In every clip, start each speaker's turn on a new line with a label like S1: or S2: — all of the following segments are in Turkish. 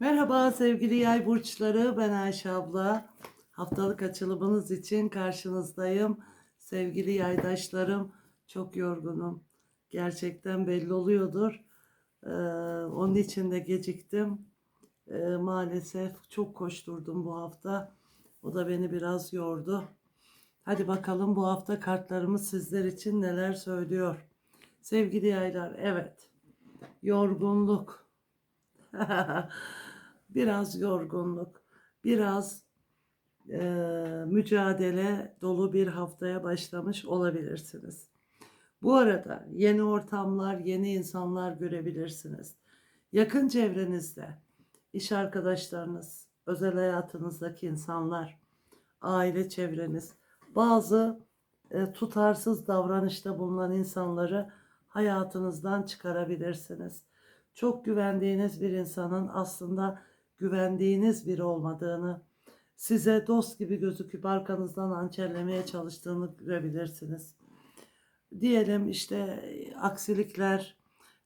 S1: Merhaba sevgili yay burçları ben Ayşe abla. Haftalık açılımınız için karşınızdayım. Sevgili yaydaşlarım çok yorgunum. Gerçekten belli oluyordur. Ee, onun için de geciktim. Ee, maalesef çok koşturdum bu hafta. O da beni biraz yordu. Hadi bakalım bu hafta kartlarımız sizler için neler söylüyor. Sevgili yaylar evet yorgunluk biraz yorgunluk, biraz e, mücadele dolu bir haftaya başlamış olabilirsiniz. Bu arada yeni ortamlar, yeni insanlar görebilirsiniz. Yakın çevrenizde, iş arkadaşlarınız, özel hayatınızdaki insanlar, aile çevreniz, bazı e, tutarsız davranışta bulunan insanları hayatınızdan çıkarabilirsiniz. Çok güvendiğiniz bir insanın aslında güvendiğiniz biri olmadığını, size dost gibi gözüküp arkanızdan hançerlemeye çalıştığını görebilirsiniz. Diyelim işte aksilikler,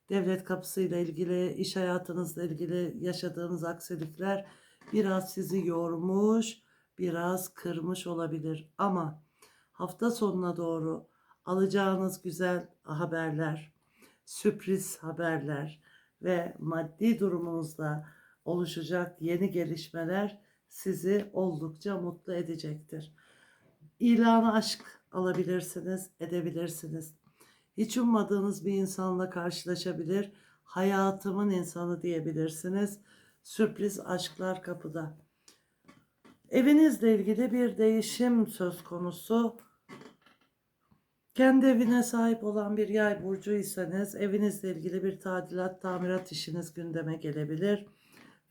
S1: devlet kapısıyla ilgili, iş hayatınızla ilgili yaşadığınız aksilikler biraz sizi yormuş, biraz kırmış olabilir. Ama hafta sonuna doğru alacağınız güzel haberler, sürpriz haberler ve maddi durumunuzda oluşacak yeni gelişmeler sizi oldukça mutlu edecektir. İlanı aşk alabilirsiniz, edebilirsiniz. Hiç ummadığınız bir insanla karşılaşabilir, hayatımın insanı diyebilirsiniz. Sürpriz aşklar kapıda. Evinizle ilgili bir değişim söz konusu. Kendi evine sahip olan bir yay burcuysanız evinizle ilgili bir tadilat, tamirat işiniz gündeme gelebilir.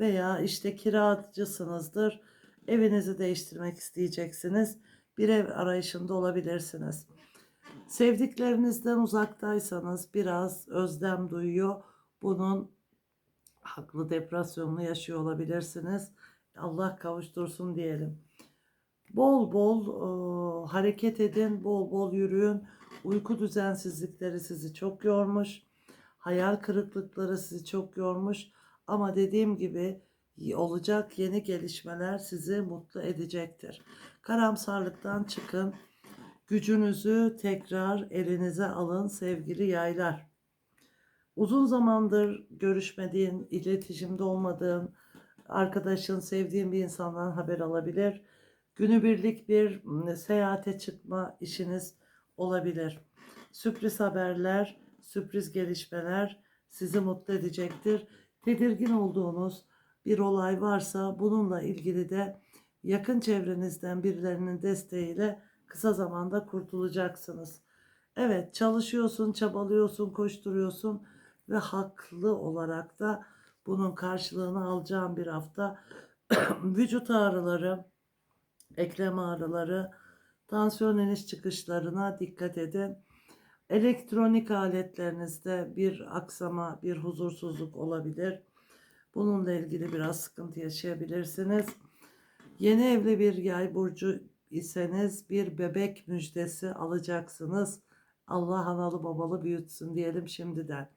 S1: Veya işte kiracısınızdır, evinizi değiştirmek isteyeceksiniz. Bir ev arayışında olabilirsiniz. Sevdiklerinizden uzaktaysanız biraz özlem duyuyor. Bunun haklı depresyonunu yaşıyor olabilirsiniz. Allah kavuştursun diyelim. Bol bol e, hareket edin, bol bol yürüyün. Uyku düzensizlikleri sizi çok yormuş. Hayal kırıklıkları sizi çok yormuş. Ama dediğim gibi olacak yeni gelişmeler sizi mutlu edecektir. Karamsarlıktan çıkın. Gücünüzü tekrar elinize alın sevgili yaylar. Uzun zamandır görüşmediğin, iletişimde olmadığın, arkadaşın, sevdiğin bir insandan haber alabilir. Günübirlik bir seyahate çıkma işiniz olabilir. Sürpriz haberler, sürpriz gelişmeler sizi mutlu edecektir. Tedirgin olduğunuz bir olay varsa bununla ilgili de yakın çevrenizden birilerinin desteğiyle kısa zamanda kurtulacaksınız. Evet çalışıyorsun, çabalıyorsun, koşturuyorsun ve haklı olarak da bunun karşılığını alacağın bir hafta. Vücut ağrıları, eklem ağrıları, tansiyon iniş çıkışlarına dikkat edin. Elektronik aletlerinizde bir aksama, bir huzursuzluk olabilir. Bununla ilgili biraz sıkıntı yaşayabilirsiniz. Yeni evli bir yay burcu iseniz bir bebek müjdesi alacaksınız. Allah analı babalı büyütsün diyelim şimdiden.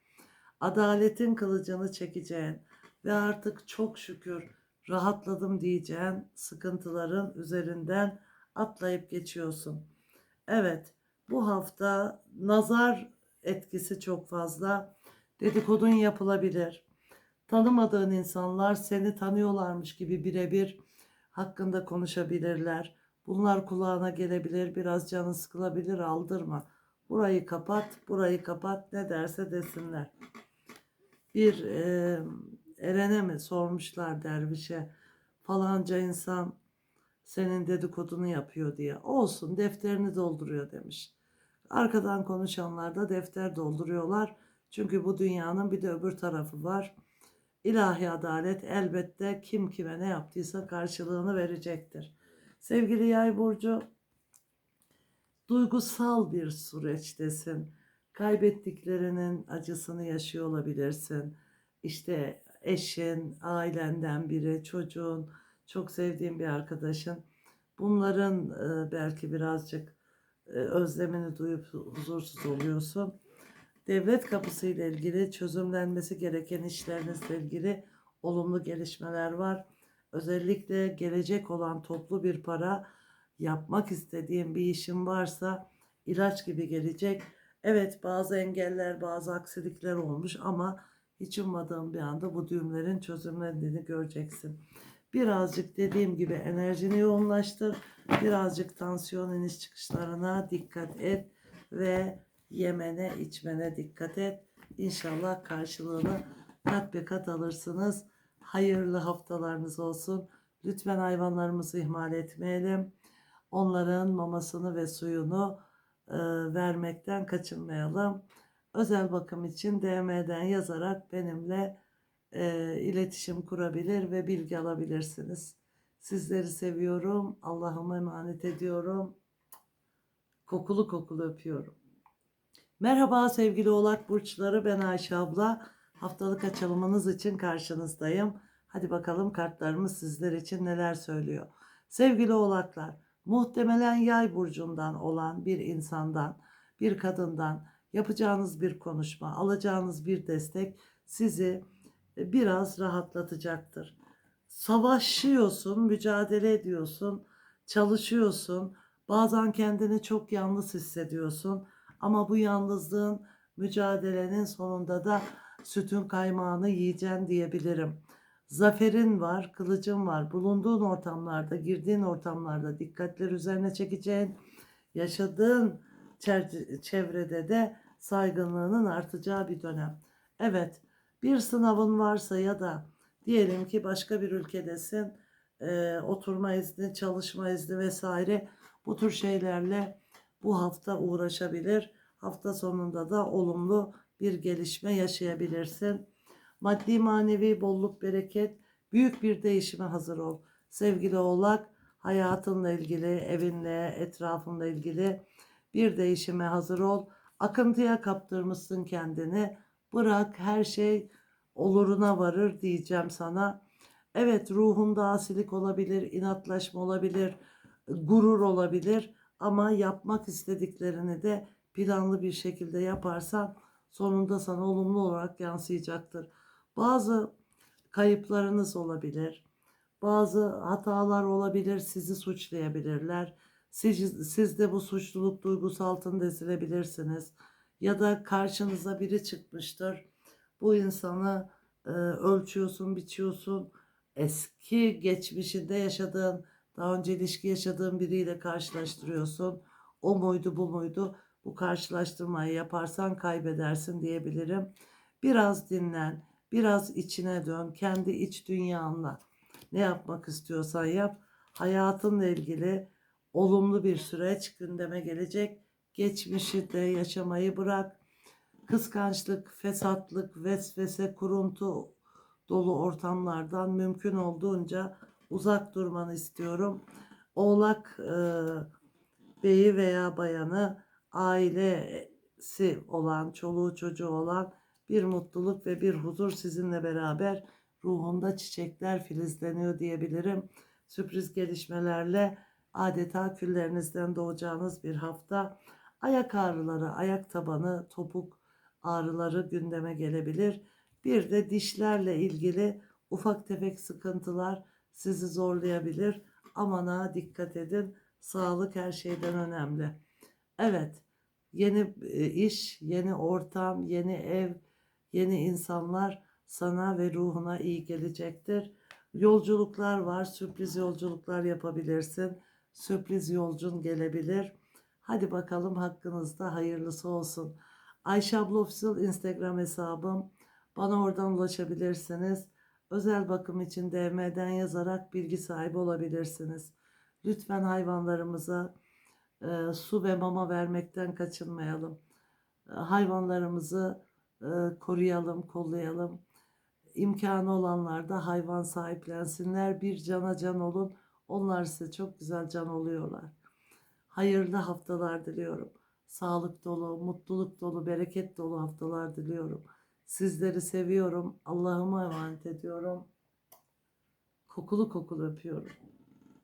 S1: Adaletin kılıcını çekeceğin ve artık çok şükür rahatladım diyeceğin sıkıntıların üzerinden atlayıp geçiyorsun. Evet, bu hafta nazar etkisi çok fazla. Dedikodun yapılabilir. Tanımadığın insanlar seni tanıyorlarmış gibi birebir hakkında konuşabilirler. Bunlar kulağına gelebilir, biraz canı sıkılabilir, aldırma. Burayı kapat, burayı kapat ne derse desinler. Bir e, Eren'e mi sormuşlar dervişe falanca insan senin dedikodunu yapıyor diye. Olsun defterini dolduruyor demiş. Arkadan konuşanlar da defter dolduruyorlar. Çünkü bu dünyanın bir de öbür tarafı var. İlahi adalet elbette kim kime ne yaptıysa karşılığını verecektir. Sevgili Yay burcu duygusal bir süreçtesin. Kaybettiklerinin acısını yaşıyor olabilirsin. İşte eşin, ailenden biri, çocuğun, çok sevdiğin bir arkadaşın. Bunların e, belki birazcık e, özlemini duyup huzursuz oluyorsun. Devlet kapısı ile ilgili çözümlenmesi gereken işlerinizle ilgili olumlu gelişmeler var. Özellikle gelecek olan toplu bir para yapmak istediğim bir işim varsa ilaç gibi gelecek. Evet bazı engeller, bazı aksilikler olmuş ama hiç ummadığım bir anda bu düğümlerin çözümlendiğini göreceksin. Birazcık dediğim gibi enerjini yoğunlaştır. Birazcık tansiyon iniş çıkışlarına dikkat et ve yemene içmene dikkat et. İnşallah karşılığını kat be kat alırsınız. Hayırlı haftalarınız olsun. Lütfen hayvanlarımızı ihmal etmeyelim. Onların mamasını ve suyunu e, vermekten kaçınmayalım. Özel bakım için DM'den yazarak benimle e, iletişim kurabilir ve bilgi alabilirsiniz. Sizleri seviyorum. Allah'ıma emanet ediyorum. Kokulu kokulu öpüyorum. Merhaba sevgili oğlak burçları ben Ayşe abla. Haftalık açılımınız için karşınızdayım. Hadi bakalım kartlarımız sizler için neler söylüyor. Sevgili oğlaklar, muhtemelen yay burcundan olan bir insandan, bir kadından yapacağınız bir konuşma, alacağınız bir destek sizi biraz rahatlatacaktır. Savaşıyorsun, mücadele ediyorsun, çalışıyorsun. Bazen kendini çok yalnız hissediyorsun. Ama bu yalnızlığın, mücadelenin sonunda da sütün kaymağını yiyeceksin diyebilirim. Zaferin var, kılıcın var. Bulunduğun ortamlarda, girdiğin ortamlarda dikkatler üzerine çekeceğin, yaşadığın çevrede de saygınlığının artacağı bir dönem. Evet, bir sınavın varsa ya da diyelim ki başka bir ülkedesin, e, oturma izni, çalışma izni vesaire bu tür şeylerle bu hafta uğraşabilir. Hafta sonunda da olumlu bir gelişme yaşayabilirsin. Maddi manevi bolluk bereket büyük bir değişime hazır ol. Sevgili oğlak hayatınla ilgili, evinle, etrafınla ilgili bir değişime hazır ol. Akıntıya kaptırmışsın kendini. Bırak her şey oluruna varır diyeceğim sana. Evet ruhunda asilik olabilir, inatlaşma olabilir, gurur olabilir ama yapmak istediklerini de planlı bir şekilde yaparsan sonunda sana olumlu olarak yansıyacaktır. Bazı kayıplarınız olabilir. Bazı hatalar olabilir, sizi suçlayabilirler. Siz, siz de bu suçluluk duygusu altında ezilebilirsiniz. Ya da karşınıza biri çıkmıştır. Bu insanı e, ölçüyorsun, biçiyorsun. Eski geçmişinde yaşadığın, daha önce ilişki yaşadığın biriyle karşılaştırıyorsun. O muydu, bu muydu? Bu karşılaştırmayı yaparsan kaybedersin diyebilirim. Biraz dinlen, biraz içine dön, kendi iç dünyanla ne yapmak istiyorsan yap. Hayatınla ilgili olumlu bir süreç gündeme gelecek. Geçmişi de yaşamayı bırak. Kıskançlık, fesatlık, vesvese, kuruntu dolu ortamlardan mümkün olduğunca uzak durmanı istiyorum. Oğlak e, beyi veya bayanı ailesi olan, çoluğu çocuğu olan bir mutluluk ve bir huzur sizinle beraber ruhunda çiçekler filizleniyor diyebilirim. Sürpriz gelişmelerle adeta küllerinizden doğacağınız bir hafta. Ayak ağrıları, ayak tabanı, topuk ağrıları gündeme gelebilir. Bir de dişlerle ilgili ufak tefek sıkıntılar sizi zorlayabilir. Aman ha dikkat edin. Sağlık her şeyden önemli. Evet, yeni e, iş, yeni ortam, yeni ev, yeni insanlar sana ve ruhuna iyi gelecektir. Yolculuklar var, sürpriz yolculuklar yapabilirsin. Sürpriz yolcun gelebilir. Hadi bakalım hakkınızda hayırlısı olsun. Ayşe abla Official Instagram hesabım. Bana oradan ulaşabilirsiniz. Özel bakım için DM'den yazarak bilgi sahibi olabilirsiniz. Lütfen hayvanlarımıza e, su ve mama vermekten kaçınmayalım. E, hayvanlarımızı e, koruyalım, kollayalım. İmkanı olanlar da hayvan sahiplensinler. Bir cana can olun. Onlar size çok güzel can oluyorlar. Hayırlı haftalar diliyorum. Sağlık dolu, mutluluk dolu, bereket dolu haftalar diliyorum. Sizleri seviyorum. Allah'ıma emanet ediyorum. Kokulu kokulu öpüyorum.